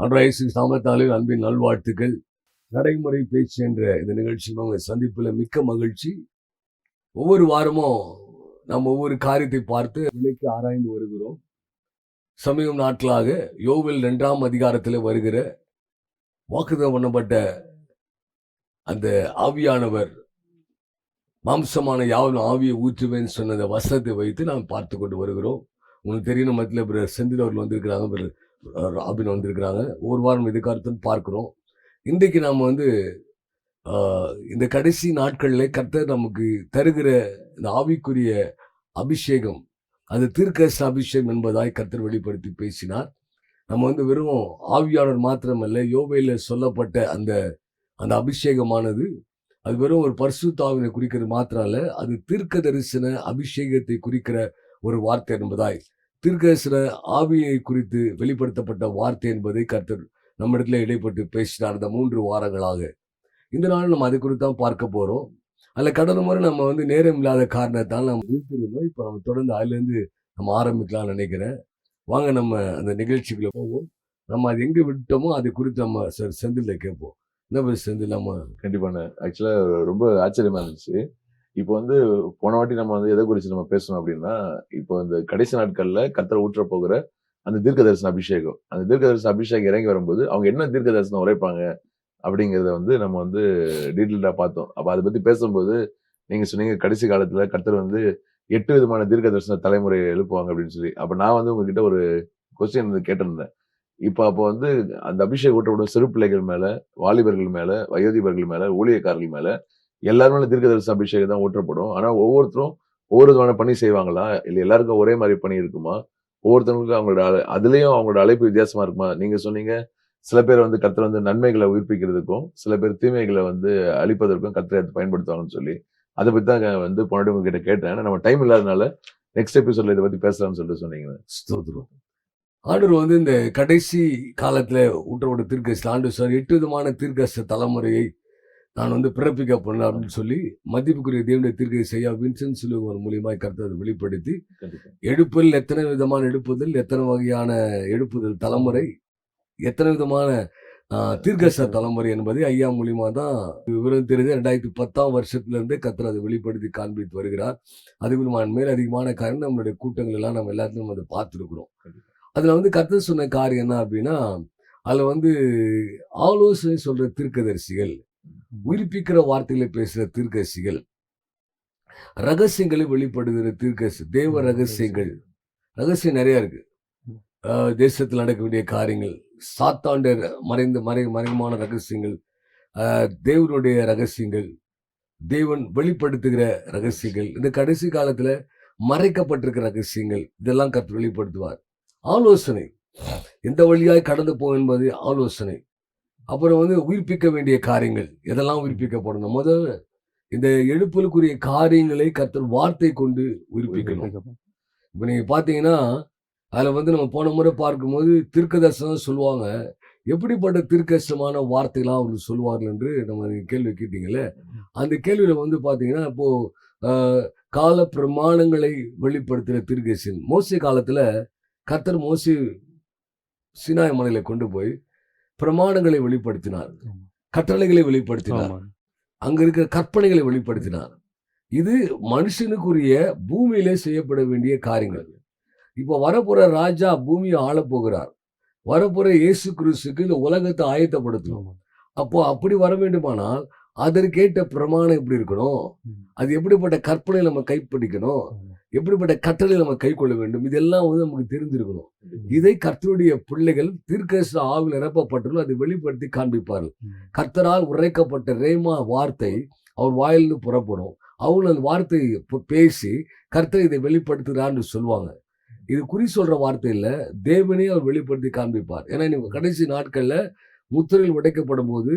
அன்றைய சாமத்தாலே அன்பின் நல்வாழ்த்துக்கள். நடைமுறை பேச்சு என்ற இந்த நிகழ்ச்சியில் உங்களை சந்திப்பில் மிக்க மகிழ்ச்சி. ஒவ்வொரு வாரமும் நாம் ஒவ்வொரு காரியத்தை பார்த்து விலைக்கு ஆராய்ந்து வருகிறோம். சமீபம் நாட்களாக யோவில் இரண்டாம் அதிகாரத்தில் வருகிற வாக்குதம் பண்ணப்பட்ட அந்த ஆவியானவர் மாம்சமான யாவும் ஆவியை ஊற்றுவேன்னு சொன்ன வசனத்தை வைத்து நாம் பார்த்து கொண்டு வருகிறோம். உங்களுக்கு தெரியும் மத்தியில் பிறர் செந்தில் அவர்கள் வந்திருக்கிறாங்க பிறர் ராபின் வந்திருக்கிறாங்க. ஒரு வாரம் எதிர்காலத்துன்னு பார்க்குறோம். இன்றைக்கு நாம் வந்து இந்த கடைசி நாட்களில் கர்த்தர் நமக்கு தருகிற இந்த ஆவிக்குரிய அபிஷேகம் அது தீர்க்கச அபிஷேகம் என்பதாய் கர்த்தர் வெளிப்படுத்தி பேசினார். நம்ம வந்து வெறும் ஆவியாளர் மாத்திரமல்ல யோவையில் சொல்லப்பட்ட அந்த அந்த அபிஷேகமானது அது வெறும் ஒரு பரிசுத்தாவினை குறிக்கிறது மாத்திரம் அல்ல அது தீர்க்க தரிசன அபிஷேகத்தை குறிக்கிற ஒரு வார்த்தை என்பதாய் தீர்க்கதரிசன ஆவியை குறித்து வெளிப்படுத்தப்பட்ட வார்த்தை என்பதை கர்த்தர் நம்மிடத்தில் இடைப்பட்டு பேசினார் இந்த மூன்று வாரங்களாக. இந்த நாள் நம்ம அதை குறித்து தான் பார்க்க போகிறோம் அதில் கடந்த முறை நம்ம வந்து நேரம் இல்லாத காரணத்தால் நம்ம நிறுத்திருந்தோம் இப்போ நம்ம தொடர்ந்து அதுலேருந்து நம்ம ஆரம்பிக்கலாம்னு நினைக்கிறேன். வாங்க நம்ம அந்த நிகழ்ச்சிக்குள்ள போவோம். நம்ம அது எங்கே விட்டோமோ அதை குறித்து நம்ம சார் கேட்போம். என்ன செந்தில் நம்ம கண்டிப்பாண்ணே ஆக்சுவலாக ரொம்ப ஆச்சரியமாக இருந்துச்சு. இப்போ வந்து போன வாட்டி நம்ம வந்து எதை குறித்து நம்ம பேசணும் அப்படின்னா இப்போ இந்த கடைசி நாட்களில் கத்தரை ஊற்ற போகிற அந்த தீர்க்க தரிசன அபிஷேகம். அந்த தீர்க்க தரிசன அபிஷேகம் இறங்கி வரும்போது அவங்க என்ன தீர்க்க தரிசனம் உரைப்பாங்க அப்படிங்கிறத வந்து நம்ம வந்து டீட்டெயில்டாக பார்த்தோம். அப்போ அதை பற்றி பேசும்போது நீங்கள் சொன்னீங்க கடைசி காலத்தில் கத்தர் வந்து எட்டு விதமான தீர்க்க தரிசன தலைமுறையை எழுப்புவாங்க அப்படின்னு சொல்லி. அப்போ நான் வந்து உங்ககிட்ட ஒரு கொஸ்டின் கேட்டிருந்தேன். இப்போ அப்போ வந்து அந்த அபிஷேகம் ஊற்றப்படும் சிறு பிள்ளைகள் மேலே வாலிபர்கள் மேலே வயோதிபர்கள் மேலே ஊழியக்காரர்கள் மேலே எல்லாருமே மேல அபிஷேகம் தான் ஊற்றப்படும். ஆனா ஒவ்வொருத்தரும் ஒவ்வொரு விதமான பணி செய்வாங்களா? இல்லை எல்லாருக்கும் ஒரே மாதிரி பணி இருக்குமா? ஒவ்வொருத்தவங்களுக்கும் அவங்களோட அதுலேயும் அவங்களோட அழைப்பு வித்தியாசமா இருக்குமா? நீங்க சொன்னீங்க சில பேர் வந்து கத்தர் வந்து நன்மைகளை உயிர்ப்பிக்கிறதுக்கும் சில பேர் தீமைகளை வந்து அழிப்பதற்கும் கத்திரை அதை பயன்படுத்துவாங்கன்னு சொல்லி அதை பற்றி தான் வந்து பொன்னாடி உங்ககிட்ட கேட்டேன். நம்ம டைம் இல்லாதனால நெக்ஸ்ட் எபிசோட்ல இதை பற்றி பேசலாம்னு சொல்லிட்டு சொன்னீங்க. ஸ்தோத்திரம். ஆண்டவர் வந்து இந்த கடைசி காலத்தில் ஊற்றப்பட்ட தீர்க்கஸ்த ஆண்டு சார் எட்டு விதமான தீர்க்கஸ்த தலைமுறையை நான் வந்து பிறப்பிக்க பண்ணேன் அப்படின்னு சொல்லி மதிப்புக்குரிய தேவனுடைய தீர்க்கை செய்ய வின்சென்ட் சிலுவர் மூலியமாய் கருத்தை வெளிப்படுத்தி எடுப்பில் எத்தனை விதமான எடுப்புதல் எத்தனை வகையான எடுப்புதல் தலைமுறை எத்தனை விதமான ஆஹ், தீர்க்கஸ்த தலைமுறை என்பதை ஐயா மூலியமா தான் விவரம் தெரிஞ்சு ரெண்டாயிரத்தி பத்தாம் வருஷத்துல இருந்தே கத்தர் அதை வெளிப்படுத்தி காண்பித்து வருகிறார். அதுக்கு நம்ம மேல் அதிகமான காரணம் நம்மளுடைய கூட்டங்கள் எல்லாம் நம்ம எல்லாத்தையும் அதை பார்த்துருக்குறோம். அதுல வந்து கர்த்தர் சொன்ன காரியம் என்ன அப்படின்னா அதுல வந்து ஆலோசனை சொல்ற தீர்க்கதரிசிகள் உயிர்ப்பிக்கிற வார்த்தைகளை பேசுற தீர்க்கதரிசிகள் ரகசியங்களை வெளிப்படுகிற தீர்க்கதரிசி தேவ ரகசியங்கள். ரகசியம் நிறைய இருக்கு. தேசத்தில் நடக்க வேண்டிய காரியங்கள் சாத்தாண்ட மறைந்த மறை மறைமான ரகசியங்கள் தேவனுடைய ரகசியங்கள் தேவன் வெளிப்படுத்துகிற ரகசியங்கள் இந்த கடைசி காலத்துல மறைக்கப்பட்டிருக்கிற ரகசியங்கள் இதெல்லாம் கற்று வெளிப்படுத்துவார். ஆலோசனை. எந்த வழியாய் கடந்து போகும் என்பது ஆலோசனை. அப்புறம் வந்து உயிர்ப்பிக்க வேண்டிய காரியங்கள். எதெல்லாம் உயிர்ப்பிக்கப்படணும்? முதல்ல இந்த எழுப்புலுக்குரிய காரியங்களை கர்த்தர் வார்த்தை கொண்டு உயிர்ப்பிக்கணும். இப்போ நீங்க பாத்தீங்கன்னா அதுல வந்து நம்ம போன முறை பார்க்கும்போது தீர்க்கதர்சனம் சொல்லுவாங்க. எப்படிப்பட்ட தீர்க்கதரிசனமான வார்த்தைகளாம் அவங்க சொல்லுவார்கள் என்று நம்ம கேள்வி கேட்டீங்கல்ல? அந்த கேள்வியில வந்து பாத்தீங்கன்னா இப்போ ஆஹ், கால பிரமாணங்களை வெளிப்படுத்துகிற தீர்க்கதரிசன் மோசே காலத்துல கர்த்தர் மோசே சினாய் மலையில கொண்டு போய் பிரமாணங்களை வெளிப்படுத்தினார். கட்டளைகளை வெளிப்படுத்தினார். அங்க இருக்கிற கற்பனைகளை வெளிப்படுத்தினார். இது மனுஷனுக்குரிய பூமியிலே செய்யப்பட வேண்டிய காரியங்கள். இப்போ வரப்போற ராஜா பூமியை ஆளப் போகிறார் வரப்போற இயேசு கிறிஸ்துக்கு இந்த உலகத்தை ஆயத்தப்படுத்தணும். அப்போ அப்படி வர வேண்டுமானால் அதற்கேற்ற பிரமாணம் எப்படி இருக்கணும்? அது எப்படிப்பட்ட கற்பனை நம்ம கைப்பிடிக்கணும் எப்படிப்பட்ட கட்டளை நம்ம கை கொள்ள வேண்டும்? இதெல்லாம் வந்து நமக்கு தெரிஞ்சிருக்கணும் இதை கர்த்தருடைய பிள்ளைகள் தீர்க்கதரிசன ஆவில் நிரப்பப்பட்டுள்ள அதை வெளிப்படுத்தி காண்பிப்பார்கள். கர்த்தரால் உரைக்கப்பட்ட ரேமா வார்த்தை அவர் வாயிலிருந்து புறப்படும். அவங்க அந்த வார்த்தையை பேசி கர்த்தர் இதை வெளிப்படுத்துகிறான்னு சொல்லுவாங்க. இது குறி சொல்ற வார்த்தை இல்ல. தேவனே அவர் வெளிப்படுத்தி காண்பிப்பார். ஏன்னா நீங்க கடைசி நாட்கள்ல முத்திரையில் உடைக்கப்படும் போது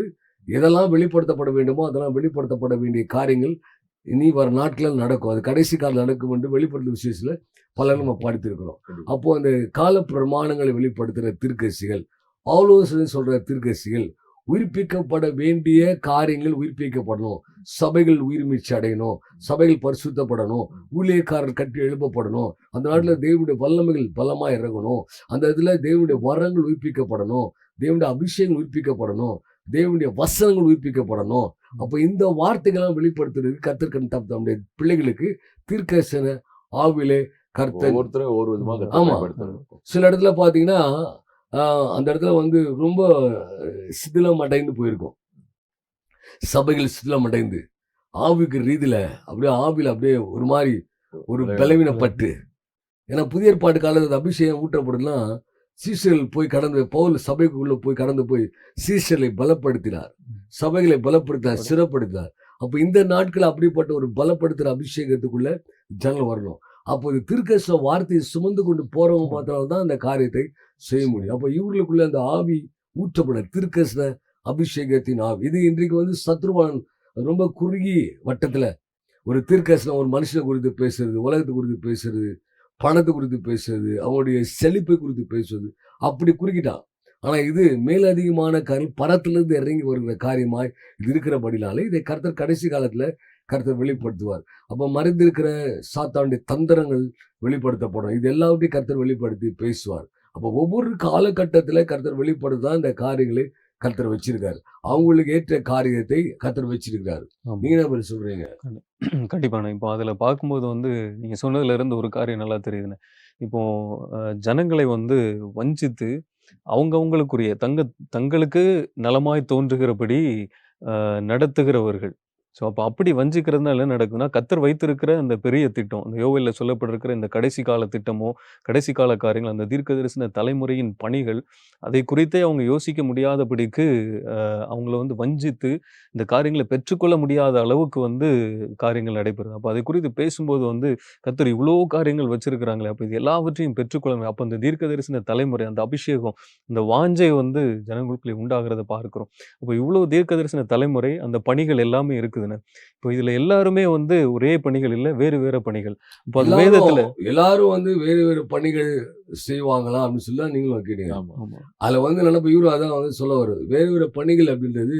எதெல்லாம் வெளிப்படுத்தப்பட வேண்டுமோ அதெல்லாம் வெளிப்படுத்தப்பட வேண்டிய காரியங்கள் இனி வர நாட்களில் நடக்கும். அது கடைசி காலம் நடக்கும் என்று வெளிப்படுத்தும் விசேஷத்துல பல நம்ம படித்திருக்கிறோம் அப்போ அந்த கால பிரமாணங்களை வெளிப்படுத்துகிற தீர்க்கசிகள் ஆலோசனை சொல்ற தீர்க்கசிகள் உயிர்ப்பிக்கப்பட வேண்டிய காரியங்கள் உயிர்ப்பிக்கப்படணும். சபைகள் உயிர்மீச்சு அடையணும். சபைகள் பரிசுத்தப்படணும். ஊழியக்காரர் கட்டி எழுப்பப்படணும். அந்த நாட்டில் தேவனுடைய வல்லமைகள் பலமா இறங்கணும். அந்த இதுல தேவனுடைய வரங்கள் உயிர்ப்பிக்கப்படணும். தேவனுடைய அபிஷேகம் உயிர்ப்பிக்கப்படணும். தேவனுடைய வசனங்கள் உயிர்ப்பிக்கப்படணும். அப்போ இந்த வார்த்தைகள்லாம் வெளிப்படுத்துறதுக்கு கத்திருக்கன் தம்முடைய பிள்ளைகளுக்கு தீர்க்கசன ஆவிலே கர்த்தர் ஒவ்வொருத்தரும் ஒவ்வொரு விதமா கர்த்தர் ஆமா. பயன்படுத்தணும். சில இடத்துல பார்த்தீங்கன்னா ஆஹ், அந்த இடத்துல வந்து ரொம்ப சிதிலம் அடைந்து போயிருக்கும். சபைகள் சிதிலம் அடைந்து ஆவிக்கு ரீதியில அப்படியே ஆவியில் அப்படியே ஒரு மாதிரி ஒரு பலவீனப்பட்டு. ஏன்னா புதிய ஏற்பாட்டு காலத்தில் அபிஷேகம் ஊட்டப்படுதுலாம் சீசர்கள் போய் கடந்து பவுல் சபைக்குள்ள போய் கடந்து போய் சீசர்களை பலப்படுத்தினார். சபைகளை பலப்படுத்தினார் சிறப்படுத்தினார். அப்போ இந்த நாட்கள் அப்படிப்பட்ட ஒரு பலப்படுத்துகிற அபிஷேகத்துக்குள்ள ஜனங்கள் வரணும். அப்போ திருக்கச வார்த்தையை சுமந்து கொண்டு போறவங்க மாத்திரம் தான் அந்த காரியத்தை செய்ய முடியும். அப்போ இவர்களுக்குள்ள அந்த ஆவி ஊற்றப்பட திருக்கசன அபிஷேகத்தின் ஆவி. இது இன்றைக்கு வந்து சத்ருவான் ரொம்ப குறுகி வட்டத்துல ஒரு தீர்க்கசனம் ஒரு மனுஷனை குறித்து பேசுறது உலகத்தை குறித்து பேசுறது பணத்தை குறித்து பேசுவது அவனுடைய செழிப்பை குறித்து பேசுவது அப்படி குறுக்கிட்டான். ஆனால் இது மேலதிகமான காரியம் பரத்திலிருந்து இறங்கி வருகிற காரியமாய் இது இருக்கிறபடினாலே இதை கருத்தர் கடைசி காலத்தில் கருத்தை வெளிப்படுத்துவார். அப்போ மறைந்திருக்கிற சாத்தானுடைய தந்திரங்கள் வெளிப்படுத்தப்படும். இது எல்லாவற்றையும் கருத்தர் வெளிப்படுத்தி பேசுவார். அப்போ ஒவ்வொரு காலகட்டத்தில் கருத்தர் வெளிப்படுத்த இந்த காரியங்களை கர்த்தர் வச்சிருக்காரு அவங்களுக்கு ஏற்ற காரியத்தை கர்த்தர் வச்சிருக்காரு ஆமா. நீங்க என்ன பதில் சொல்றீங்க கண்டிப்பாண்ணே. இப்போ அதுல பார்க்கும்போது வந்து, நீங்க சொன்னதுல இருந்து ஒரு காரியம் நல்லா தெரியுதுண்ணே. இப்போ ஜனங்களை வந்து வஞ்சித்து, அவங்கவங்களுக்குரிய தங்க தங்களுக்கு நலமாய் தோன்றுகிறபடி நடத்துகிறவர்கள். ஸோ, அப்போ அப்படி வஞ்சிக்கிறதுனால என்ன நடக்குதுன்னா, கத்தர் வைத்திருக்கிற அந்த பெரிய திட்டம், அந்த யோவேல்ல சொல்லப்பட்டிருக்கிற இந்த கடைசி கால திட்டமோ, கடைசி கால காரியங்கள், அந்த தீர்க்க தரிசன தலைமுறையின் பணிகள், அதை குறித்தே அவங்க யோசிக்க முடியாதபடிக்கு அவங்கள வந்து வஞ்சித்து, இந்த காரியங்களை பெற்றுக்கொள்ள முடியாத அளவுக்கு வந்து காரியங்கள் நடைபெறுது. அப்போ அதை குறித்து பேசும்போது வந்து, கத்தர் இவ்வளோ காரியங்கள் வச்சிருக்கிறாங்களே, அப்போ இது எல்லாவற்றையும் பெற்றுக்கொள்ள அப்போ அந்த தீர்க்கதரிசன தலைமுறை, அந்த அபிஷேகம், இந்த வாஞ்சை வந்து ஜனங்களுக்குள்ளே உண்டாகிறத பார்க்குறோம். அப்போ இவ்வளோ தீர்க்க தரிசன தலைமுறை, அந்த பணிகள் எல்லாமே இருக்குது. இருக்குதுண்ணே. இப்போ இதுல எல்லாருமே வந்து ஒரே பணிகள் இல்ல, வேறு வேற பணிகள். இப்போ அது வேதத்துல எல்லாரும் வந்து வேறு வேறு பணிகள் செய்வாங்களா அப்படின்னு சொல்லி தான் நீங்களும் கேட்டீங்க ஆமா. ஆமா. அதுல வந்து நினைப்பு இவரு அதான் வந்து சொல்ல வருது வேறு வேறு பணிகள் அப்படின்றது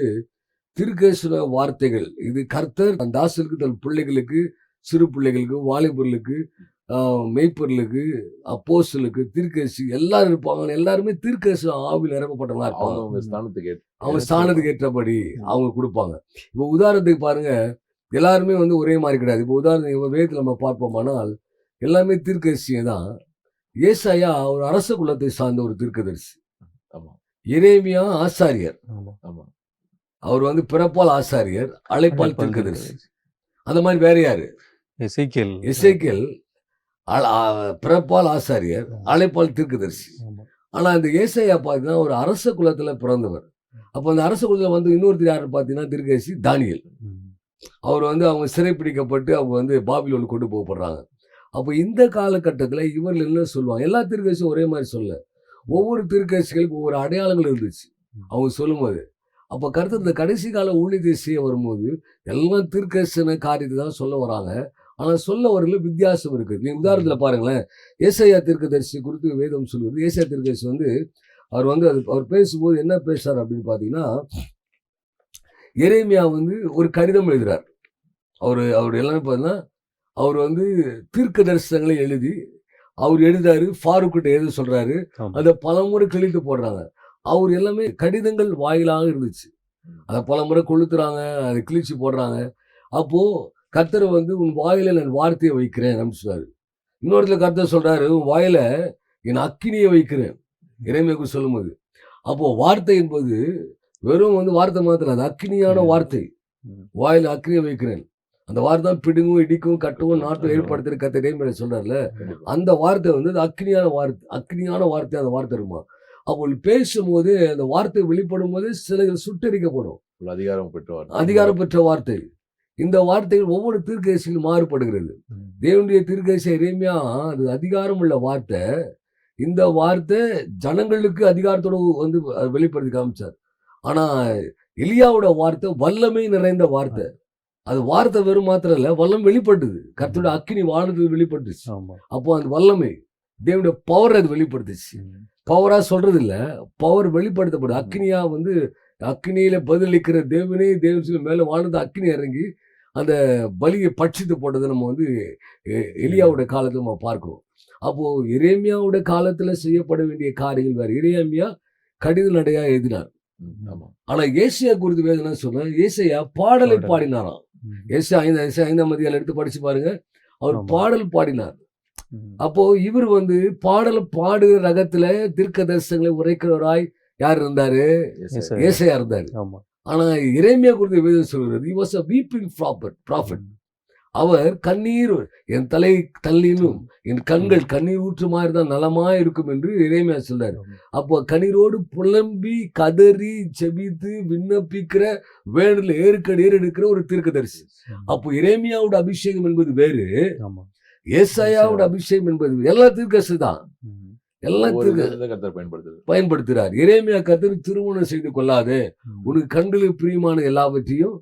திருக்கேசுன வார்த்தைகள் இது கர்த்தர் தன் தாசருக்கு தன் பிள்ளைகளுக்கு சிறு பிள்ளைகளுக்கு வாலிபர்களுக்கு ஆஹ், மெய்ப்பொருளுக்கு அப்போஸ்தலுக்கு தீர்க்கசி எல்லாரும் இருப்பாங்க எல்லாருமே தீர்க்கசு ஆவில் நிரப்பப்பட்டவங்களா இருப்பாங்க அவங்கவங்க ஸ்தானத்துக்கு ஏற்ற- அவங்க ஸ்தானத்துக்கு ஏற்றபடி அவங்க கொடுப்பாங்க. இப்போ உதாரணத்துக்கு பாருங்க எல்லாருமே வந்து ஒரே மாதிரி கிடையாது. இப்போ உதாரணத்துக்கு இப்போ வேதத்தில் நம்ம பார்ப்போமானால் எல்லாமே தீர்க்கதரிசிங்க தான். ஏசாயா ஒரு அரச குலத்தை சார்ந்த ஒரு தீர்க்கதரிசி. ஆமா. எரேமியா ஆசாரியர். அவர் வந்து பிறப்பால் ஆசாரியர் அழைப்பால் தீர்க்கதரிசி. அந்த மாதிரி வேற யாரு? எசேக்கியேல். எசேக்கியல் அ- ஆ- பிறப்பால் ஆசாரியர் அழைப்பால் தீர்க்கதரிசி. ஆமா. ஆனா இந்த ஏசாயா பார்த்தீங்கன்னா ஒரு அரச குலத்துல பிறந்தவர். அப்போ அந்த அரச குலத்துல வந்து இன்னொருத்தர் யாரு பார்த்தீங்கன்னா தீர்க்கதரிசி தானியல். அவர் வந்து அவங்க சிறைப்பிடிக்கப்பட்டு அவங்க வந்து பாபிலோன் கொண்டு போகப்படுறாங்க. அப்போ இந்த காலகட்டத்தில் இவர்கள் என்ன சொல்லுவாங்க? எல்லா தீர்க்கதரிசியும் ஒரே மாதிரி சொல்ல. ஒவ்வொரு தீர்க்கதரிசிகளுக்கு ஒவ்வொரு அடையாளங்கள் இருந்துச்சு. அவங்க சொல்லும்போது. அப்போ கருத்து இந்த கடைசி கால ஊழியத்தை செய்ய வரும்போது எல்லாம் தீர்க்கதரிசன காரியத்தை தான் சொல்ல வராங்க. ஆனால் சொல்ல வரல வித்தியாசம் இருக்குது நீங்க உதாரணத்தில் பாருங்களேன். ஏசையா தீர்க்கதரிசி குறித்து வேதம் சொல்லுவது ஏசையா தீர்க்கதரிசி வந்து அவர் வந்து அது அவர் பேசும்போது என்ன பேசுறார் அப்படின்னு பார்த்தீங்கன்னா எரேமியா வந்து ஒரு கடிதம் எழுதுறார். அவர் அவர் எல்லாமே பார்த்தீங்கன்னா அவர் வந்து தீர்க்க தரிசனங்களை எழுதி அவர் எழுதாரு ஃபாரூக்கிட்ட எழுத சொல்றாரு. அதை பலமுறை கிழித்து போடுறாங்க. அவர் எல்லாமே கடிதங்கள் வாயிலாக இருந்துச்சு. அதை பலமுறை கொளுத்துறாங்க அதை கிழிச்சு போடுறாங்க. அப்போ கர்த்தர் வந்து உன் வாயில நான் வார்த்தையை வைக்கிறேன் அப்படின்னு சொல்றாரு. இன்னொருத்துல கர்த்தர் சொல்றாரு உன் வாயில என் அக்கினியை வைக்கிறேன். இறைமைக்கு சொல்லும்போது அப்போ வார்த்தை என்பது வெறும் வந்து வார்த்தை மாத்திரம் அது அக்கினியான ம். வார்த்தை. வாயில அக்கினியை வைக்கிறேன் அந்த வார்த்தை பிடுங்கும் இடிக்கும் கட்டவும் நாட்டும் ஆமா. ஏற்படுத்துற கத்த இறைமையில சொல்றாருல கண்டிப்பா. அந்த வார்த்தை வந்து அது அக்னியான வார்த்தை அக்னியான வார்த்தை அந்த வார்த்தை இருக்குமா அப்போ பேசும்போது அந்த வார்த்தை வெளிப்படும் போது சிலர்கள் சுட்டரிக்கப்படும் அதிகாரம் பெற்றவர் அதிகாரம் பெற்ற வார்த்தை இந்த வார்த்தைகள் ஒவ்வொரு தீர்க்கதரிசியிலும் மாறுபடுகிறது. தேவனுடைய தீர்க்கதரிசி இறைமையா அது அதிகாரம் உள்ள வார்த்தை இந்த வார்த்தை ஜனங்களுக்கு அதிகாரத்தோட வந்து வெளிப்படுத்தி காமிச்சார். ஆனா எலியாவோட வார்த்தை வல்லமை நிறைந்த வார்த்தை. அது வார்த்தை வெறும் மாத்திரம் இல்ல வல்லம் வெளிப்பட்டுது கர்த்தரோட அக்கினி வானத்தில் வெளிப்பட்டுச்சு. அப்போ அந்த வல்லமை தேவனுடைய பவர் அது வெளிப்படுத்துச்சு. ம். பவரா சொல்றது இல்ல பவர் வெளிப்படுத்தப்படுது. ம். அக்னியா வந்து அக்னியில பதிலளிக்கிற தேவனே தேவன் மேல வானது அக்னி இறங்கி அந்த பலியை பட்சித்து போட்டதை நம்ம வந்து எலியாவோட காலத்துல நம்ம பார்க்கிறோம். அப்போ எரேமியாவோட காலத்துல செய்யப்பட வேண்டிய காரியங்கள் வேற. எரேமியா கடித நடையா எழுதினார். ம், ஆமா. ஆனா ஏசியா குறித்து வேதம் என்ன சொன்னா ஏசையா பாடலை. பாடினாராம். ஏசியா ஐந்து ஏசியா ஐந்தாம் அதிகாரம் எடுத்து படிச்சு பாருங்க. அவர். பாடல் பாடினார். அப்போ இவர் வந்து பாடல் பாடுகிற ரகத்துல தீர்க்க தரிசனங்களை உரைக்கிறவராய் யார் இருந்தாரு. ஏசையா. இருந்தாரு. ஆமா. ஆனா இறைமையா குறித்து வேதம் சொல்கிறது he was a weeping prophet prophet. அவர் கண்ணீர் என் தலை தள்ளினும் என் கண்கள் கண்ணீர் ஊற்றுமா இருந்தால் நலமா இருக்கும் என்று இறைமையா சொல்றாரு. அப்போ கண்ணீரோடு புலம்பி கதறி செபித்து விண்ணப்பிக்கிற வேண்டில் ஏறுக்கடி ஏறெடுக்கிற ஒரு தீர்க்கதரிசி. அப்போ இறைமையாவோட அபிஷேகம் என்பது வேறு. ஏசாயாவோட அபிஷேகம் என்பது. எல்லா தீர்க்கசு தான் பயன்படுத்துறார். இறைமையா கத்தர் திருமணம் செய்து கொள்ளாதே. உனக்கு கண்களுக்கு பிரியமான எல்லாவற்றையும்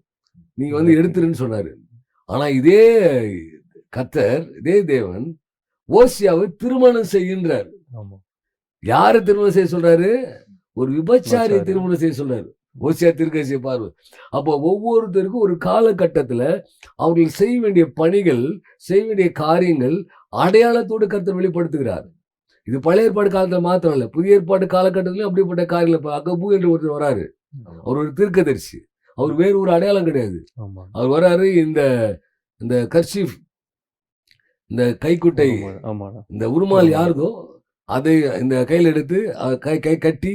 நீ வந்து எடுத்துருன்னு சொன்னாரு. ஆனா இதே கத்தர் இதே தேவன் ஓசியாவை திருமணம் செய்கின்றார். ஆமா. யாரை திருமணம் செய்ய சொல்றாரு? ஒரு விபச்சாரி. திருமணம் செய்ய சொல்றாரு. ஓசியா திருக்கசிய பார்வை. அப்போ ஒவ்வொருத்தருக்கும் ஒரு காலகட்டத்துல அவர்கள் செய்ய வேண்டிய பணிகள் செய்ய வேண்டிய காரியங்கள் அடையாளத்தோடு கர்த்தர் வெளிப்படுத்துகிறார். இது பழைய ஏற்பாடு காலத்துல மாத்திரம் இல்ல. புதிய ஏற்பாடு காலகட்டத்திலும் அப்படிப்பட்ட காரியங்கள் அகபு என்று ஒருத்தர் வராரு. அவர் ஒரு தீர்க்கதரிசி. அவர் வேறு ஒரு அடையாளம் கிடையாது. அவர் வராரு இந்த இந்த கர்ஷீஃப் இந்த கைக்குட்டை இந்த உருமால். யாருதோ அதை இந்த கையில் எடுத்து கை கை கட்டி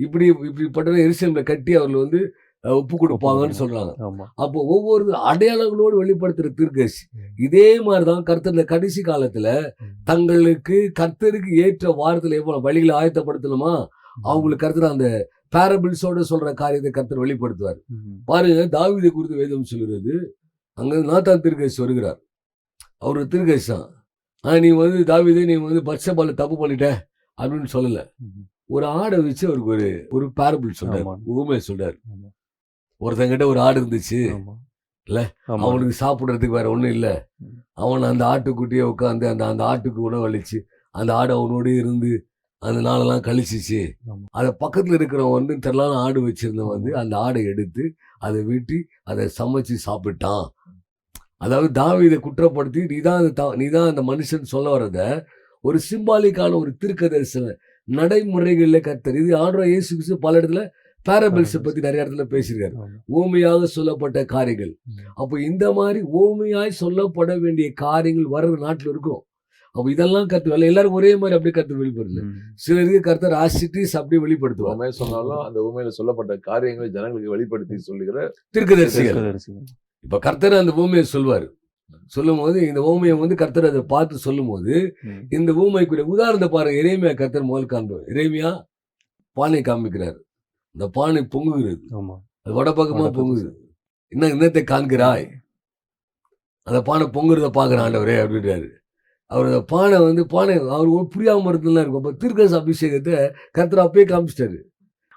இப்படி இப்படிப்பட்ட எரிசல்ல கட்டி அவர்கள் வந்து ஒப்பு கொடுப்பாங்கன்னு சொல்றாங்க. அப்போ ஒவ்வொரு அடையாளங்களோடு வெளிப்படுத்துற தீர்க்கதரிசி. இதே மாதிரிதான் கர்த்தர் கடைசி காலத்துல தங்களுக்கு கர்த்தருக்கு ஏற்ற வாரத்துல எவ்வளவு வழிகளை ஆயத்தப்படுத்தணுமா? அவங்களுக்கு கர்த்தர் அந்த பேரபிள்ஸோட சொல்ற காரியத்தை கர்த்தர் வெளிப்படுத்துவார். பாருங்க தாவீதை குறித்து வேதம் சொல்கிறது அங்க நாத்தான் திருக்கேசி வருகிறார் அவர் திருக்கேசி தான் ஆனா நீ வந்து தாவீதை நீ வந்து பட்சபால தப்பு பண்ணிட்ட அப்படின்னு சொல்லல. ஒரு ஆடை வச்சு அவருக்கு ஒரு ஒரு பேரபிள் சொல்றாரு. ஊமை சொல்றாரு. ஒருத்தங்கிட்ட ஒரு ஆடு இருந்துச்சு. இல்ல? அவனுக்கு சாப்பிடுறதுக்கு வேற ஒண்ணும் இல்ல. அவன் அந்த ஆட்டுக்குட்டியை உட்காந்து அந்த அந்த ஆட்டுக்கு உணவளிச்சு அந்த ஆடு அவனோட இருந்து அந்த நாளெல்லாம் கழிச்சிச்சு. அதை பக்கத்துல இருக்கிறவன் வந்து தெரியலான ஆடு வச்சிருந்தவன் வந்து அந்த ஆடை எடுத்து அதை வெட்டி அதை சமைச்சு சாப்பிட்டான் அதாவது தாவீதை குற்றப்படுத்தி நீதான் அந்த தா- நீதான் அந்த மனுஷன் சொல்ல வர்றத ஒரு சிம்பாலிக்கான ஒரு திருக்க தரிசன நடைமுறைகள்ல கத்தர் இது ஆண்டவர் இயேசு கிறிஸ்து பல இடத்துல பேரபிள்ஸ். பத்தி நிறைய இடத்துல பேசியிருக்காரு ஆமா. ஊமையாக சொல்லப்பட்ட காரியங்கள். அப்போ இந்த மாதிரி ஓமையாய் சொல்லப்பட வேண்டிய காரியங்கள் வர்ற நாட்டுல இருக்கும் அப்போ இதெல்லாம் கத்து எல்லாரும் ஒரே மாதிரி அப்படியே கத்து வெளிப்படுது. சிலருக்கு கர்த்தர் ஆசிட்டிஸ் அப்படியே வெளிப்படுத்துவார். உண்மையை சொன்னாலும் அந்த உண்மையில சொல்லப்பட்ட காரியங்களை ஜனங்களுக்கு வெளிப்படுத்தி சொல்லுகிற திருக்கதரிசிகள். இப்ப கர்த்தர் அந்த ஊமையை சொல்வார். சொல்லும் போது இந்த ஊமையை வந்து கர்த்தர் அதை பார்த்து சொல்லும் போது. இந்த ஊமைக்குரிய உதாரணத்தை பாருங்க. இறைமையா கர்த்தர் முதல் காண்பார் இறைமையா பானை காமிக்கிறார் இந்த பானை பொங்குகிறது. ஆமா. அது வடபக்கம். பொங்குது. இன்னும் இன்னத்தை காண்கிறாய்? அந்த பானை பொங்குறத பார்க்குற ஆண்டவரே அப்படின்றாரு. அவர் அந்த பானை வந்து பானை அவர் ஒரு புரியாம இருந்ததுலாம் இருக்கும். அப்போ திருக்கஸ் அபிஷேகத்தை கர்த்தர் அப்பயே காமிச்சிட்டாரு.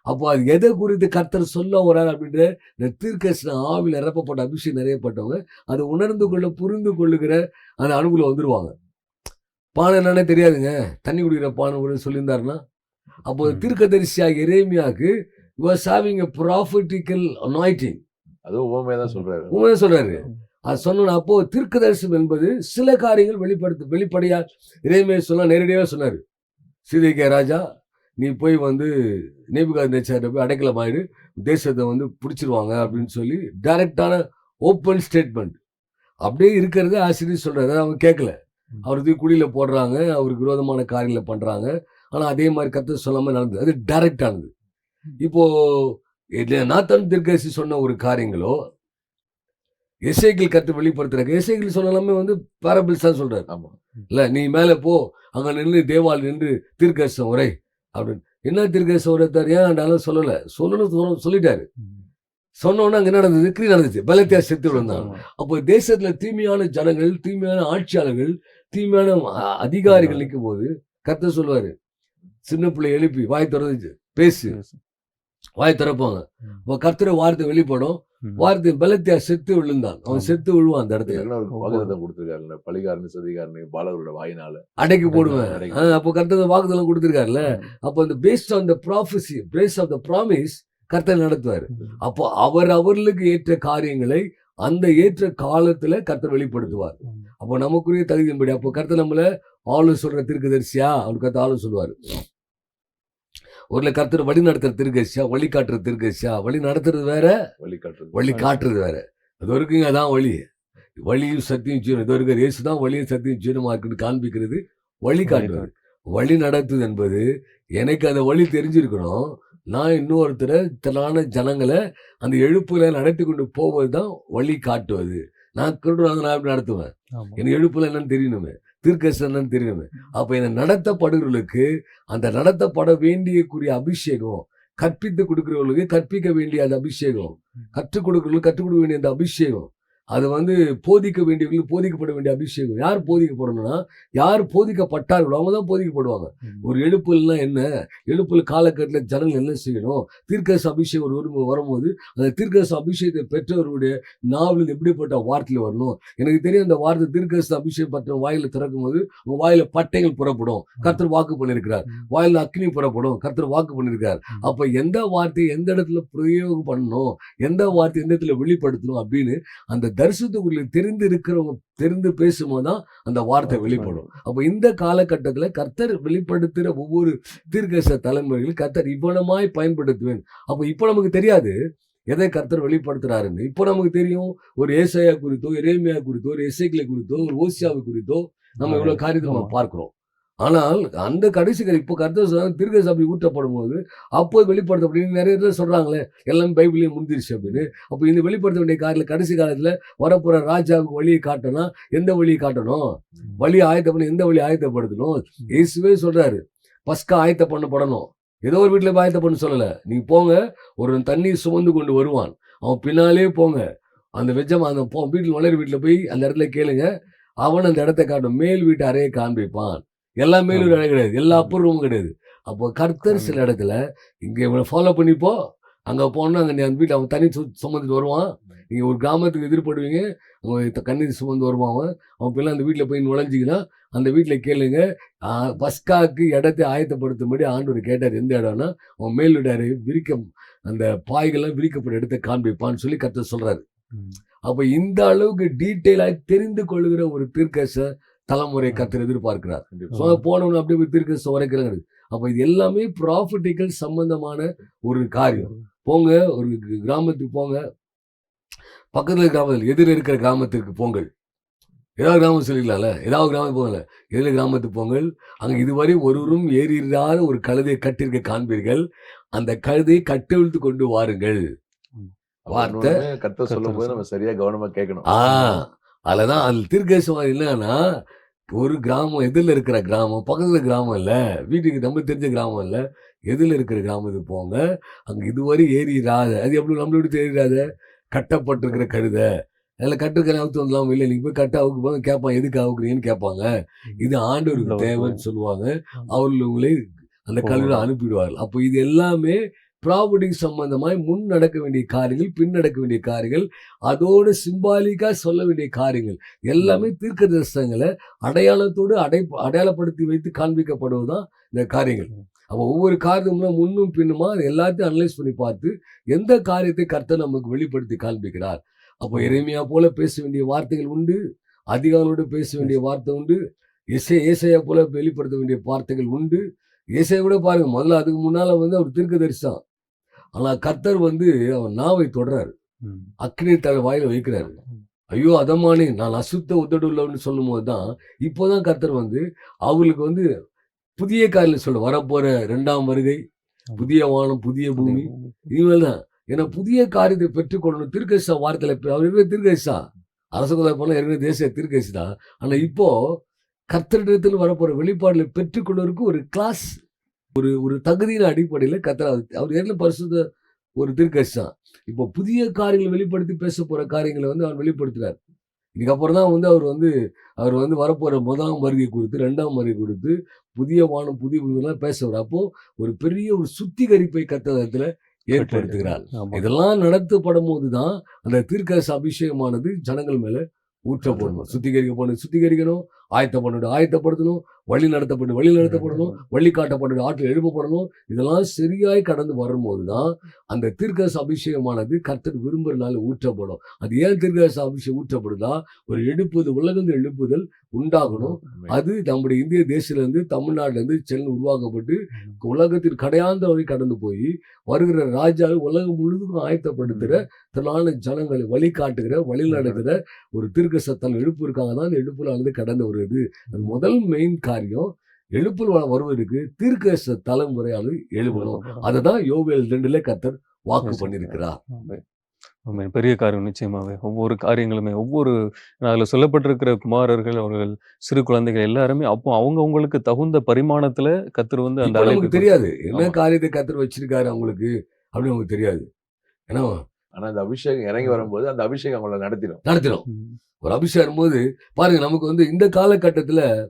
அப்போ அது எதை குறித்து கர்த்தர் சொல்ல வரார் அப்படின்ற இந்த தீர்க்கஸ்ன ஆவில் நிரப்பப்பட்ட அபிஷேகம் நிறையப்பட்டவங்க அதை உணர்ந்து கொள்ள புரிந்து கொள்ளுகிற அந்த அனுகுல வந்துருவாங்க. பானை என்னன்னே தெரியாதுங்க. தண்ணி குடிக்கிற பானை ஒரு சொல்லியிருந்தாருன்னா. அப்போ. தீர்க்கதரிசியாக எரேமியாவுக்கு was having a prophetical anointing. அதுவும் உண்மையை தான் சொல்றாரு. உண்மையை சொல்றாரு. அது சொன்ன அப்போ தீர்க்கதரிசனம் என்பது சில காரியங்கள் வெளிப்படுத்து வெளிப்படையா இறைமையை சொல்ல நேரடியாக சொன்னார். சீதைக்கே ராஜா நீ போய் வந்து நேபுகாத் நேச்சார்ட்ட போய் அடைக்கலம் ஆயிடு தேசத்தை வந்து பிடிச்சிருவாங்க அப்படின்னு சொல்லி டைரக்டான ஓப்பன் ஸ்டேட்மெண்ட் அப்படியே இருக்கிறத ஆசிரியர் சொல்றாரு. அதை அவங்க கேட்கல அவர் தூக்கி குழியில போடுறாங்க அவருக்கு விரோதமான காரியங்களை பண்றாங்க. ஆனா அதே மாதிரி கத்த சொல்லாம நடந்தது. அது டைரக்ட் ஆனது. இப்போ இது நாத்தன் திருக்கசி சொன்ன ஒரு காரியங்களோ எசைகள் கத்து வெளிப்படுத்துறாங்க எசைகள் சொன்னாலுமே வந்து பேரபிள்ஸ் தான் சொல்றாரு. ஆமா. இல்ல நீ மேல போ அங்க நின்று தேவால் நின்று தீர்க்கசம் உரை அப்படின்னு. என்ன தீர்க்கசம் உரைத்தார் ஏன் ஆண்டாலும் சொல்லல? சொல்லணும் சொல்லிட்டாரு. ம். சொன்ன உடனே அங்க என்ன நடந்தது? கிரி நடந்துச்சு. பலத்தியா செத்து விழுந்தாங்க. அப்போ தேசத்துல தீமையான ஜனங்கள் தீமையான ஆட்சியாளர்கள் தீமையான அதிகாரிகள் நிற்கும் போது கத்த சொல்லுவாரு சின்ன பிள்ளை எழுப்பி வாய் திறந்துச்சு பேசு. வாய் திறப்பாங்க. அப்போ கர்த்தர வார்த்தை வெளிப்படும். வார்த்தை பலத்தியா செத்து விழுந்தான். அவன். செத்து விழுவான் அந்த இடத்துல. வாக்குத்தத்தம் கொடுத்திருக்காருல்ல பலிகாரனு சதிகாரனு பாலகரோட வாயினால. அடைக்கி போடுவேன். அப்போ கர்த்தர் வாக்குதலம் கொடுத்திருக்காருல்ல. அப்போ அந்த based on the prophecy base of the promise கர்த்தர் நடத்துவார். அப்போ அவர் அவர்களுக்கு ஏற்ற காரியங்களை அந்த ஏற்ற காலத்துல கர்த்தர் வெளிப்படுத்துவார். அப்போ நமக்குரிய தகுதியின்படி அப்போ கர்த்தர் நம்மள ஆளு சொல்ற தீர்க்கதரிசியா? அவர் கர்த்தர் ஆளு சொல்லுவார். ஒரு கர்த்தர் வழி நடத்துற திருக்கசியா வழி காட்டுற திருக்கசியா வழி நடத்துறது வேற வழிகாட்டுறது வழி காட்டுறது வேற. அது வரைக்கும் அதான் வழி. வழியும் சத்தியம் ஜீவனம் இது வரைக்கும் இயேசு தான் வழியும் சத்தியம் ஜீவனமா இருக்குன்னு காண்பிக்கிறது வழி காட்டுவது வழி நடத்துது என்பது எனக்கு அந்த வழி தெரிஞ்சிருக்கணும். நான் இன்னொருத்தரை திரளான ஜனங்களை அந்த எழுப்புல நடத்தி கொண்டு போவது தான் வழி காட்டுவது. நான் சொல்றாங்க நான் எப்படி நடத்துவேன். எனக்கு எழுப்புல என்னன்னு தெரியணுமே. தீர்க்கசம் என்னன்னு அப்போ இந்த நடத்தப்படுகிறவர்களுக்கு அந்த நடத்தப்பட வேண்டியக்குரிய அபிஷேகம் கற்பித்து கொடுக்கிறவர்களுக்கு கற்பிக்க வேண்டிய அந்த அபிஷேகம் கற்றுக் கொடுக்கிறவர்களுக்கு கற்றுக் கொடுக்க வேண்டிய அந்த அபிஷேகம் அது வந்து போதிக்க வேண்டியவர்களுக்கு போதிக்கப்பட வேண்டிய அபிஷேகம். யார் போதிக்கப்படணும்னா யார் போதிக்கப்பட்டார்களோ அவங்க தான் போதிக்கப்படுவாங்க. ஒரு எழுப்புல்னா என்ன? எழுப்புல் காலகட்டத்தில் ஜனங்கள் என்ன செய்யணும்? தீர்க்கச அபிஷேகம் ஒரு வரும் வரும்போது அந்த தீர்க்கச அபிஷேகத்தை பெற்றவருடைய நாவலில் எப்படிப்பட்ட வார்த்தையில் வரணும்? எனக்கு தெரியும் அந்த வார்த்தை தீர்க்கச அபிஷேகம் பற்ற வாயில திறக்கும் போது உங்க வாயில பட்டைகள் புறப்படும். கர்த்தர் வாக்கு பண்ணியிருக்கிறார். வாயில அக்னி புறப்படும். கர்த்தர் வாக்கு பண்ணியிருக்கார். அப்ப எந்த வார்த்தையை எந்த இடத்துல பிரயோகம் பண்ணணும் எந்த வார்த்தை எந்த இடத்துல வெளிப்படுத்தணும்? அப்படின்னு அந்த தரிசனத்துக்குள்ள தெரிந்து இருக்கிறவங்க தெரிந்து பேசும்போது தான் அந்த வார்த்தை வெளிப்படும். அப்ப இந்த காலகட்டத்துல கர்த்தர் வெளிப்படுத்துகிற ஒவ்வொரு தீர்க்கச தலைமுறைகள் கர்த்தர் இவ்வளமாய் பயன்படுத்துவேன். அப்ப இப்போ நமக்கு தெரியாது எதை கர்த்தர் வெளிப்படுத்துறாருன்னு. இப்போ நமக்கு தெரியும் ஒரு ஏசாயா குறித்தோ எரேமியா குறித்தோ ஒரு எசைக்கிளை குறித்தோ ஒரு ஓசியாவை குறித்தோ நம்ம இவ்வளவு காரியத்தை நம்ம. பார்க்கிறோம். ஆனால் அந்த கடைசி இப்போ கருத்து திருக்க சபை ஊற்றப்படும் போது அப்போது வெளிப்படுத்த அப்படின்னு நிறைய பேர் சொல்றாங்களே எல்லாம் பைபிளையும் முந்திருச்சு அப்படின்னு. அப்போ இந்த வெளிப்படுத்த வேண்டிய காரியம் கடைசி காலத்தில் வரப்போற ராஜாவுக்கு வழியை காட்டணும். எந்த வழியை காட்டணும்? வழி ஆயத்த பண்ண எந்த வழி ஆயத்தப்படுத்தணும்? இயேசுவே சொல்கிறாரு பஸ்கா ஆயத்த பண்ணப்படணும் ஏதோ ஒரு வீட்டில் ஆயத்த பண்ண சொல்லலை. நீங்கள் போங்க ஒரு தண்ணி சுமந்து கொண்டு வருவான். அவன் பின்னாலே போங்க. அந்த வெஜ்ஜம் அந்த போ வீட்டில் வளர வீட்டில் போய் அந்த இடத்துல கேளுங்க. அவன் அந்த இடத்த காட்டும். மேல் வீட்டு அறையை காண்பிப்பான். எல்லா மேலும் இடம் கிடையாது. எல்லா அப்பர் ரூமும் கிடையாது. அப்போ கர்த்தர் சில இடத்துல இங்க இவனை ஃபாலோ பண்ணிப்போ அங்க போனா அங்க நீ அந்த வீட்டில் அவன் தண்ணி சு- சுமந்துட்டு வருவான். நீங்க ஒரு கிராமத்துக்கு எதிர்படுவீங்க. அவன் கண்ணீர் சுமந்து வருவான் அவன். அவன் பிள்ளை அந்த வீட்டில் போய் நுழைஞ்சிங்கன்னா அந்த வீட்டில் கேளுங்க. பஸ்காக்கு இடத்தை ஆயத்தப்படுத்தும்படி ஆண்டவர் கேட்டார். எந்த இடம்னா அவன் மேல் வீடாரு விரிக்க அந்த பாய்கள்லாம் விரிக்கப்பட்ட இடத்தை காண்பிப்பான்னு சொல்லி கர்த்தர் சொல்றாரு. ம். அப்ப இந்த அளவுக்கு டீட்டெயிலாக தெரிந்து கொள்கிற ஒரு தீர்க்கச தலைமுறை கர்த்தர் எதிர்பார்க்கிறார். ஸோ போனவனு அப்படியே போய் தீர்க்கச உரைக்கிறாங்க அப்ப இது எல்லாமே ப்ராஃபிட்டிக்கல் சம்பந்தமான ஒரு காரியம். போங்க ஒரு கிராமத்துக்கு போங்க. பக்கத்துல கிராமத்தில் எதிர இருக்கிற கிராமத்திற்கு போங்கள். ஏதாவது கிராமம் சொல்லிக்கலாம்ல ஏதாவது கிராமம் போங்கல எதிர கிராமத்துக்கு போங்கள். அங்க இதுவரை ஒருவரும் ஏறிடாத ஒரு கழுதை கட்டிருக்க காண்பீர்கள். அந்த கழுதையை கட்டவிழ்த்து கொண்டு வாருங்கள். வார்த்தை கத்த சொல்லும் போது நம்ம சரியா கவனமா கேட்கணும். ஆ அதுலதான் அதில் தீர்க்கதரிசனம் என்னன்னா ஒரு கிராமம் எதிரில் இருக்கிற கிராமம் பக்கத்துல கிராமம் இல்ல வீட்டுக்கு நம்ம தெரிஞ்ச கிராமம் இல்ல எதிரில் இருக்கிற கிராமத்துக்கு போங்க. அங்க இதுவரை ஏறிடாத அது எப்படி நம்மள எப்படி ஏறிடாத கட்டப்பட்டிருக்கிற கழுதை. அதில் கட்டுக்கிற அவுத்து வந்துடலாம் இல்லை நீங்க போய் கட்ட அவுக்கு போங்க கேட்பான் எதுக்கு அவுக்குறீங்கன்னு கேட்பாங்க இது ஆண்டவருக்கு தேவைன்னு சொல்லுவாங்க. அவர்கள் உங்களை அந்த கல்வியில். அனுப்பிடுவார்கள். அப்போ இது எல்லாமே ப்ராப்பர்ட்டி சம்பந்தமாய் முன் நடக்க வேண்டிய காரியங்கள் பின் நடக்க வேண்டிய காரியங்கள் அதோடு சிம்பாலிக்கா சொல்ல வேண்டிய காரியங்கள் எல்லாமே தீர்க்க தரிசனங்களை அடையாளத்தோடு அடை அடையாளப்படுத்தி வைத்து காண்பிக்கப்படுவதுதான் இந்த காரியங்கள். அப்போ ஒவ்வொரு காரியமும் முன்னும் பின்னுமா எல்லாத்தையும் அனலைஸ் பண்ணி பார்த்து எந்த காரியத்தை கர்த்தர் நமக்கு வெளிப்படுத்தி காண்பிக்கிறார்? அப்போ இறைமையா போல பேச வேண்டிய வார்த்தைகள் உண்டு அதிகாரோடு பேச வேண்டிய வார்த்தை உண்டு இசை ஏசையா போல வெளிப்படுத்த வேண்டிய வார்த்தைகள் உண்டு. ஏசையை விட பாருங்க முதல்ல அதுக்கு முன்னால வந்து அவர் தீர்க்க தரிசனம் ஆனா கர்த்தர் வந்து அவர் நாவை தொடறாரு. அக்னி தலை வாயில வைக்கிறாரு. ஐயோ அதமானே நான் அசுத்த உதடுள்ளவன்னு சொல்லும் போது தான் இப்போதான் கர்த்தர் வந்து அவங்களுக்கு வந்து புதிய காரியம் சொல்ல வரப்போற ரெண்டாம் வருகை புதிய வானம் புதிய பூமி. இனிமேல் தான் ஏன்னா புதிய காரியத்தை பெற்றுக்கொள்ளணும். திருக்கசிசா வார்த்தையில அவர் இருக்கிற திருக்கசிசா அரச குலை போல இருக்கிற தேசிய திருக்கசி தான் ஆனா இப்போ கர்த்தரிடத்தில் வரப்போற வெளிப்பாடுல பெற்றுக்கொள்வதற்கு ஒரு கிளாஸ் ஒரு ஒரு தகுதியின் அடிப்படையில் கர்த்தர் அவர் ஏற்கனவே பரிசுத்த ஒரு திருக்கசி தான் இப்போ புதிய காரியங்களை வெளிப்படுத்தி பேச போற காரியங்களை வந்து அவர் வெளிப்படுத்துறார். இதுக்கப்புறம் தான் வந்து அவர் வந்து அவர் வந்து வரப்போற முதலாம் வருகை குறித்து ரெண்டாம் வருகை குறித்து புதிய வானம் புதிய பூமியெல்லாம் பேசுவார். அப்போ ஒரு பெரிய ஒரு சுத்திகரிப்பை கத்தகத்துல ஏற்படுத்துகிறார். இதெல்லாம் நடத்தப்படும் போதுதான் அந்த தீர்க்கரசு அபிஷேகமானது ஜனங்கள் மேல ஊற்றப்படணும். சுத்திகரிக்கப்படணும் சுத்திகரிக்கணும் ஆயத்தப்பட்டு ஆயத்தப்படுத்தணும் வழி நடத்தப்பட்டு வழி நடத்தப்படணும் வழி காட்டப்பட்டு ஆற்றில் எழுப்பப்படணும். இதெல்லாம் சரியாய் கடந்து வரும்போது தான் அந்த தீர்க்கதரிசி அபிஷேகமானது கர்த்தர் விரும்புறதுனால ஊற்றப்படும். அது ஏன் தீர்க்கதரிசி அபிஷேகம் ஊற்றப்படுதா ஒரு எழுப்புதல் உலகங்கள் எழுப்புதல் உண்டாகணும். அது நம்முடைய இந்திய தேசத்துல இருந்து தமிழ்நாட்டுல இருந்து சென்னை உருவாக்கப்பட்டு உலகத்தின் கடையாந்த வரை கடந்து போய் வருகிற ராஜாவை உலகம் முழுவதும் ஆயத்தப்படுத்துகிற திரளான ஜனங்களை வழிகாட்டுகிற வழி நடத்துகிற ஒரு தீர்க்க சத்தம் எழுப்பு இருக்காங்க தான் அந்த எழுப்புலானது கடந்து வருது அது முதல் மெயின் காரியம். எழுப்புல் வ- வருவதற்கு தீர்க்க தலைமுறையானது எழுப்பணும். அதை தான் யோவேல் ரெண்டுல கத்தர் வாக்கு பண்ணியிருக்கிறார். பெரிய காரியம் நிச்சயமாவே. ஒவ்வொரு காரியங்களுமே ஒவ்வொரு அதுல சொல்லப்பட்டிருக்கிற குமாரர்கள் அவர்கள் சிறு குழந்தைகள் எல்லாருமே அப்போ அவங்க அவங்களுக்கு தகுந்த பரிமாணத்துல கத்தர் வந்து அந்த அழைப்பு தெரியாது. என்ன. காரியத்தை கத்தர் வச்சிருக்காரு அவங்களுக்கு அப்படின்னு நமக்கு தெரியாது. ஏன்னா ஆனா அந்த அபிஷேகம் இறங்கி வரும்போது அந்த அபிஷேகம் அவங்கள நடத்திடும். நடத்திடும். ஒரு அபிஷேகம் போது பாருங்க நமக்கு வந்து இந்த காலகட்டத்துல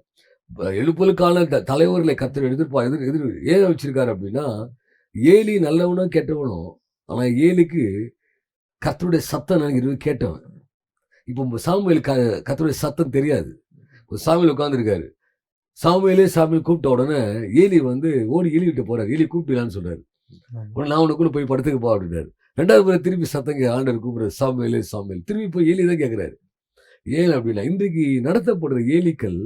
ப- த- தலைவர்களை கத்திர எதிர்ப்பா எதிர் எதிர் ஏன் வச்சிருக்காரு அப்படின்னா ஏலி நல்லவனும் கெட்டவனும் ஆனா ஏலிக்கு கத்தருடைய சத்தம் நினைக்கிறது கேட்டவன். இப்போ சாமுவேல் க கத்தருடைய சத்தம் தெரியாது. இப்போ சாமியில் உட்காந்துருக்காரு சாமியிலே சாமியில் கூப்பிட்ட உடனே ஏலி வந்து ஓடி ஏலி விட்டு போறாரு. ஏலி கூப்பிட்டுலான்னு சொல்றாரு. உடனே நான் உனக்குள்ள போய் படத்துக்கு போ அப்படின்னாரு. ரெண்டாவது முறை திருப்பி சத்தங்க ஆண்டர் கூப்பிடுறாரு. சாமியிலே சாமியில் திரும்பி போய் ஏலி தான் கேட்குறாரு ஏன் அப்படின்னா இன்றைக்கு நடத்தப்படுற ஏலிக்கள்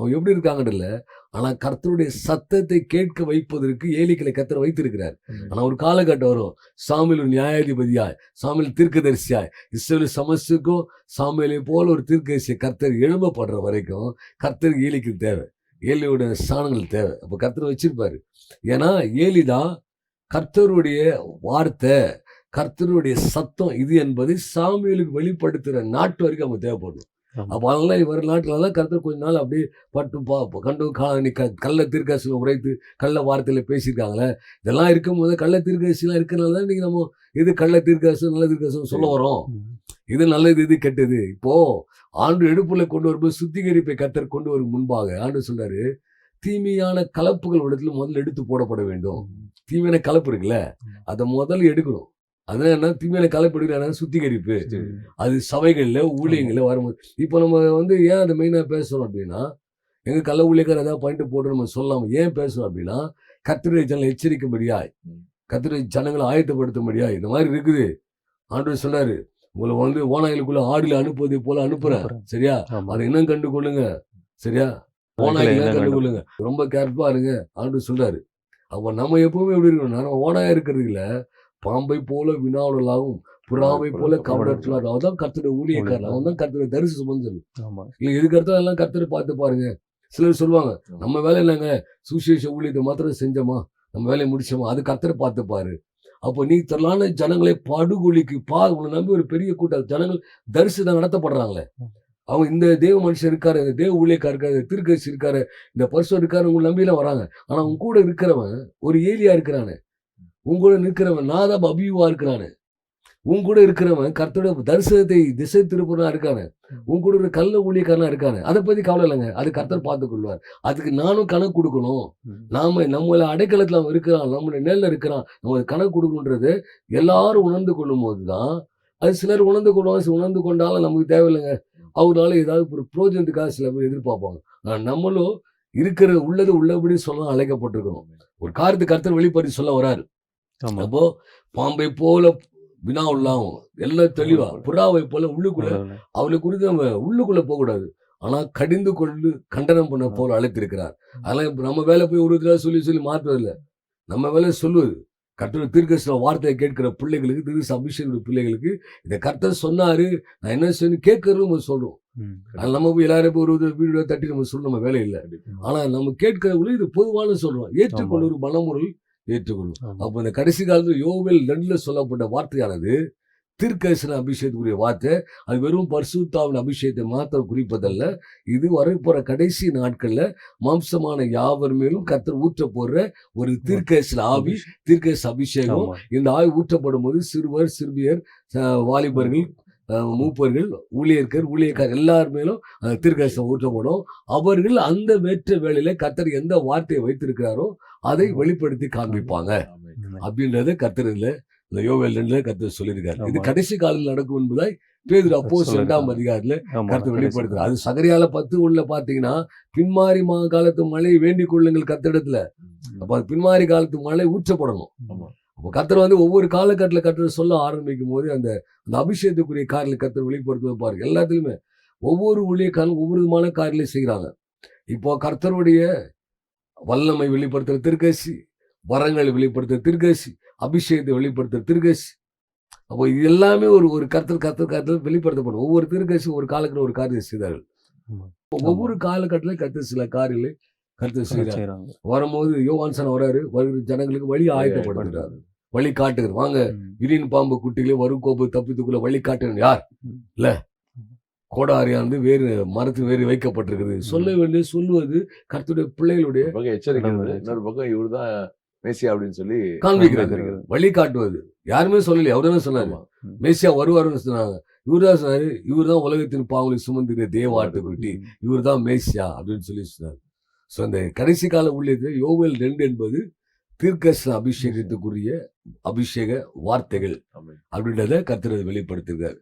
அவங்க எப்படி இருக்காங்கன்னு ஆனா கர்த்தருடைய சத்தத்தை கேட்க வைப்பதற்கு ஏலிக்களை கர்த்தர் வைத்திருக்கிறார். ஆனா ஒரு காலகட்டம் வரும். சாமியில் ஒரு நியாயாதிபதியாய் சாமியில் தீர்க்கதரிசியாய் இஸ்ரேல் சமஸ்துக்கும் சாமியலை போல ஒரு தீர்க்கதரிசியை கர்த்தர் எழும்பப்படுற வரைக்கும் கர்த்தர் ஏலிக்கு தேவை. ஏலியோட ஸ்தானங்கள் தேவை. அப்ப கர்த்தர் வச்சிருப்பாரு. ஏன்னா ஏலி தான் கர்த்தருடைய வார்த்தை கர்த்தருடைய சத்தம் இது என்பதை சாமியலுக்கு வெளிப்படுத்துற நாட்டு வரைக்கும் அவங்க தேவைப்படும் ஆமா. அப்போ அதெல்லாம் வர நாட்டிலலாம் கர்த்தர் கொஞ்ச நாள் அப்படியே பட்டு பா கண்டு காணி க கள்ள தீர்க்காசியில் உரைத்து கள்ள வார்த்தையில் பேசியிருக்காங்களே. இதெல்லாம் இருக்கும்போது கள்ள தீர்க்காசிலாம் இருக்கிறனால தான் இன்னைக்கு நம்ம இது கள்ள தீர்க்காசு நல்ல தீர்க்காசு சொல்ல வரோம். இது நல்லது இது கெட்டது. இப்போ ஆண்டு எடுப்புல கொண்டு வரும்போது சுத்திகரிப்பை கத்தர் கொண்டு வரும் முன்பாக ஆண்டு சொல்றாரு தீமையான கலப்புகள் இடத்துல முதல்ல எடுத்து போடப்பட வேண்டும். தீமையான கலப்பு இருக்குல்ல அதை முதல்ல எடுக்கணும். அதனால என்ன தீமையான கலப்பு எடுக்கிறாங்க சுத்திகரிப்பு. அது சபைகளில் ஊழியங்களில் வரும்போது. இப்போ நம்ம வந்து ஏன் அதை மெயினாக பேசுகிறோம் அப்படின்னா எங்கள் கள்ள ஊழியக்கார ஏதாவது பாயிண்ட் போட்டு நம்ம சொல்லாம ஏன் பேசுறோம் அப்படின்னா கத்திரை ஜனங்களை எச்சரிக்கும்படியாய். கத்திரை ஜனங்களை ஆயத்தப்படுத்தும்படியாய் இந்த மாதிரி இருக்குது. ஆண்டவர் சொன்னாரு உங்களை வந்து ஓநாய்களுக்குள்ள ஆடில அனுப்புவதை போல அனுப்புறேன். சரியா. அதை இன்னும் கண்டு கொள்ளுங்க சரியா என்ன கண்டு? கொள்ளுங்க ரொம்ப கேர்ஃபுல்லா இருங்க. ஆண்டு சொல்றாரு அப்ப நம்ம எப்பவுமே எப்படி இருக்கணும்? நம்ம ஓனாயா இருக்கிறது இல்ல பாம்பை போல வினாவுடலாகவும் புறாவை போல கவனத்துலாகும் அவன் தான் கர்த்தருடைய ஊழியக்காரன் அவன் தான் கர்த்தருடைய தரிசு சுமந்து ஆமா. இல்லை இதுக்கு அடுத்த எல்லாம் பார்த்து பாருங்க. சிலர் சொல்லுவாங்க நம்ம வேலை இல்லைங்க சுசேஷ ஊழியத்தை மாத்திரம் செஞ்சோமா? நம்ம வேலையை முடிச்சோமா? அது கர்த்தரை பார்த்து பாரு. அப்போ நீ திரளான ஜனங்களை படுகொலிக்கு பா உன்னை நம்பி ஒரு பெரிய கூட்டம் ஜனங்கள் தரிசனம் நடத்தப்படுறாங்களே. அவங்க இந்த தேவ மனுஷன் இருக்காரு இந்த தேவ ஊழியக்கார் இருக்காரு திருக்கசி இருக்காரு இந்த பரிசு இருக்காரு உங்க நம்பியெல்லாம் வராங்க. ஆனா உங்க கூட இருக்கிறவன் ஒரு ஏலியா இருக்கிறானே. உங்க கூட நிற்கிறவன் நாதா அபியுவா இருக்கிறானே. உன் கூட இருக்கிறவன் கர்த்தருடைய தரிசனத்தை திசை திருப்புறா இருக்கானே. உன் கூட ஒரு கள்ள ஊழியக்காரனா இருக்கானே. அதை பத்தி கவலை இல்லைங்க. அது கர்த்தர் பார்த்துக் கொள்வார். அதுக்கு நானும் கணக்கு கொடுக்கணும். நாம நம்மள அடைக்கலத்துல அவன் இருக்கிறான். நம்மளுடைய நேரில் இருக்கிறான். நம்ம கணக்கு கொடுக்கணுன்றது எல்லாரும் உணர்ந்து கொள்ளும் போதுதான் அது சிலர் உணர்ந்து கொள்வாங்க. உணர்ந்து கொண்டாலும் நமக்கு தேவையில்லைங்க. அவரால ஏதாவது ஒரு புரோஜனத்துக்காக சில பேர் எதிர்பார்ப்பாங்க. ஆனா நம்மளும் இருக்கிற உள்ளது உள்ளபடி சொல்ல அழைக்கப்பட்டிருக்கிறோம். ஒரு காரியத்தை கர்த்தர் வெளிப்படுத்தி சொல்ல வராரு. அப்போ பாம்பை போல வினா உள்ளாவும் எல்லாம் தெளிவா. புறாவை போல உள்ளுக்குள்ள அவளை குறித்து நம்ம உள்ளுக்குள்ள போகக்கூடாது. ஆனா கடிந்து கொண்டு கண்டனம் பண்ண போல அழைத்திருக்கிறார். அதெல்லாம் நம்ம வேலை போய் ஒரு தடவை சொல்லி சொல்லி மாற்றுறதில்ல. நம்ம வேலை சொல்லுவது கர்த்தர் தீர்க்கசில வார்த்தையை கேட்கிற பிள்ளைகளுக்கு திருச அபிஷேக பிள்ளைகளுக்கு இதை கர்த்தர் சொன்னாரு. நான் என்ன சொல்லி கேட்கறது நம்ம சொல்றோம். அது நம்ம போய் எல்லாரும் போய் ஒரு வீடியோ தட்டி நம்ம சொல்ல நம்ம வேலை இல்லை. ஆனா நம்ம கேட்கறவங்களும் இது பொதுவான சொல்றோம். ஏற்றுக்கொள்ள ஒரு மனமுறை ஏற்றுக்கொள்ளும். அப்போ இந்த கடைசி காலத்தில் யோவேல் ரெண்டுல சொல்லப்பட்ட வார்த்தையானது தீர்க்கதரிசன அபிஷேகத்துக்குரிய வார்த்தை அது வெறும் பரிசுத்தாவின் அபிஷேகத்தை மாத்திரம் குறிப்பதல்ல இது வரப்போற கடைசி நாட்கள்ல மாம்சமான யாவர் மேலும் கர்த்தர் ஊற்ற போடுற ஒரு தீர்க்கதரிசன ஆவி தீர்க்கதரிசன அபிஷேகம். இந்த ஆவி ஊற்றப்படும் போது சிறுவர் சிறுமியர் அஹ், வாலிபர்கள் மூப்பர்கள் ஊழியர்கள் ஊழியக்கார் எல்லார் மேலும் தீர்க்கதரிசனம் ஊற்றப்படும். அவர்கள் அந்த வேற்ற வேளையில கர்த்தர் எந்த வார்த்தையை வைத்திருக்கிறாரோ அதை வெளிப்படுத்தி காண்பிப்பாங்க. அப்படின்றத கர்த்தர் இதுல இந்த யோவேல் ரெண்டுல கர்த்தர் சொல்லியிருக்காரு. இது. கடைசி காலையில் நடக்கும் என்பதாய் பேதுரு அப்போ. இரண்டாம் அதிகாரத்துல ஆமா, கருத்து வெளிப்படுத்துறாரு. அது சகரியால பத்து உள்ள பாத்தீங்கன்னா பின்மாறி மா காலத்து மழை வேண்டிக் கொள்ளுங்கள் கத்திடத்துல அப்ப அது பின்மாறி காலத்து மழை ஊற்றப்படணும். அப்போ கத்தர் வந்து ஒவ்வொரு காலகட்டத்தில் கத்தர் சொல்ல ஆரம்பிக்கும் போது அந்த அந்த அபிஷேகத்துக்குரிய காரில் கத்தர் வெளிப்படுத்துவது பாருங்க. எல்லாத்துலயுமே ஒவ்வொரு ஊழியக்காரரும் ஒவ்வொரு விதமான காரியங்களை செய்கிறாங்க இப்போ கர்த்தருடைய வல்லமை வெளிப்படுத்துற திருக்கசி வரங்களை வெளிப்படுத்துற திருக்கசி அபிஷேகத்தை வெளிப்படுத்துற திருக்கசி. அப்போ இது எல்லாமே ஒரு ஒரு கர்த்தர் கர்த்தர் கர்த்தர் வெளிப்படுத்தப்படும். ஒவ்வொரு திருக்கசி ஒரு காலக்கட்டம் ஒரு காரியம் செய்தார்கள். ஒவ்வொரு காலகட்டத்திலும் கர்த்தர் சில காரியங்களை கர்த்தர் செய்கிறார் செய்றாங்க. வரும்போது யோவான்சன் வராரு வருகிற ஜனங்களுக்கு வழி ஆயத்தப்படுத்துறாரு. வழி காட்டுகிறார் வாங்க. விரின் பாம்பு குட்டிகளே வரும் கோப்பு தப்பித்துக்குள்ள வழி காட்டுகிறேன் யார். இல்ல கோடாரியானது வேறு மரத்து வேறு வைக்கப்பட்டிருக்குது சொல்ல வேண்டிய சொல்லுவது கர்த்தருடைய பிள்ளைகளுடைய பக்கம் எச்சரிக்கிறது ஆமா. இன்னொரு பக்கம் இவர்தான் மேசியா அப்படின்னு சொல்லி காண்பிக்கிறது. வழி காட்டுவது யாருமே சொல்லலையே அவர்தானே சொன்னாரு ஆமா. மேசியா வருவாருன்னு சொன்னாங்க இவர்தான் சொன்னாரு இவர்தான் உலகத்தின் பாவங்களை சுமந்திர தேவாட்டுக்குட்டி ம். இவர்தான் மேசியா அப்படின்னு சொல்லி சொன்னார் ஸோ அந்த கடைசி கால ஊழியத்தில் யோவேல் ரெண்டு என்பது தீர்க்கச அபிஷேகத்துக்குரிய அபிஷேக வார்த்தைகள். அப்படின்றத கர்த்தர் வெளிப்படுத்திருக்காரு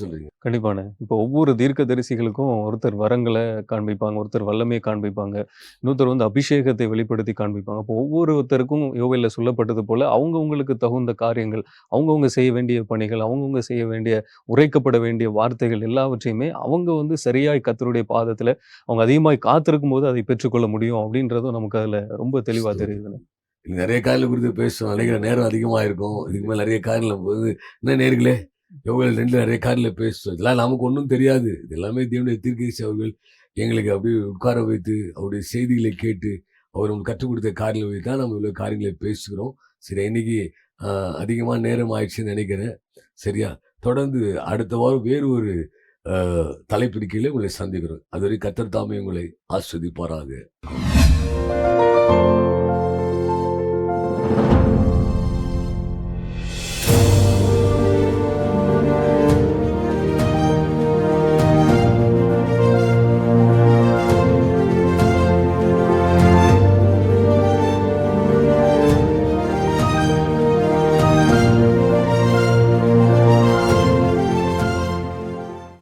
சொல்றீங்க. கண்டிப்பாண்ணே இப்போ ஒவ்வொரு தீர்க்க தரிசிகளுக்கும் ஒருத்தர் வரங்களை காண்பிப்பாங்க ஒருத்தர் வல்லமையை காண்பிப்பாங்க இன்னொருத்தர் வந்து அபிஷேகத்தை வெளிப்படுத்தி காண்பிப்பாங்க. அப்போ ஒவ்வொருத்தருக்கும் யோவையில் சொல்லப்பட்டது போல அவங்கவுங்களுக்கு தகுந்த காரியங்கள் அவங்கவுங்க செய்ய வேண்டிய பணிகள் அவங்கவுங்க செய்ய வேண்டிய உரைக்கப்பட வேண்டிய வார்த்தைகள் எல்லாவற்றையுமே அவங்க வந்து சரியாய் கத்தருடைய பாதத்தில் அவங்க அதிகமாய் காத்திருக்கும் போது அதை பெற்றுக்கொள்ள முடியும் அப்படின்றதும் நமக்கு அதில் ரொம்ப தெளிவாக தெரியுதுண்ணே இன்னும் நிறைய காரில் குறித்து பேசுவோம் நினைக்கிற நேரம் அதிகமாக இருக்கும் இதுக்கு மேலே நிறைய காரியங்களை போது என்ன நேர்களே? எவ்வளோ ரெண்டு நிறைய காரில் பேசுவோம் இதெல்லாம் நமக்கு ஒன்றும் தெரியாது. இது எல்லாமே தேவனுடைய தீர்க்கேசி அவர்கள் எங்களுக்கு அப்படியே உட்கார வைத்து அவருடைய செய்திகளை கேட்டு அவர் உங்களுக்கு கற்றுக் கொடுத்த காரில் வைத்து தான் நம்ம இவ்வளோ காரியங்களை பேசுகிறோம். சரி இன்னைக்கு அதிகமாக நேரம் ஆயிடுச்சுன்னு நினைக்கிறேன். சரியா? தொடர்ந்து அடுத்த வாரம் வேறு ஒரு தலைப்பிடிக்கையில் உங்களை சந்திக்கிறோம். அதுவரை கத்தர் தாமே உங்களை ஆஸ்வதிப்பாராக.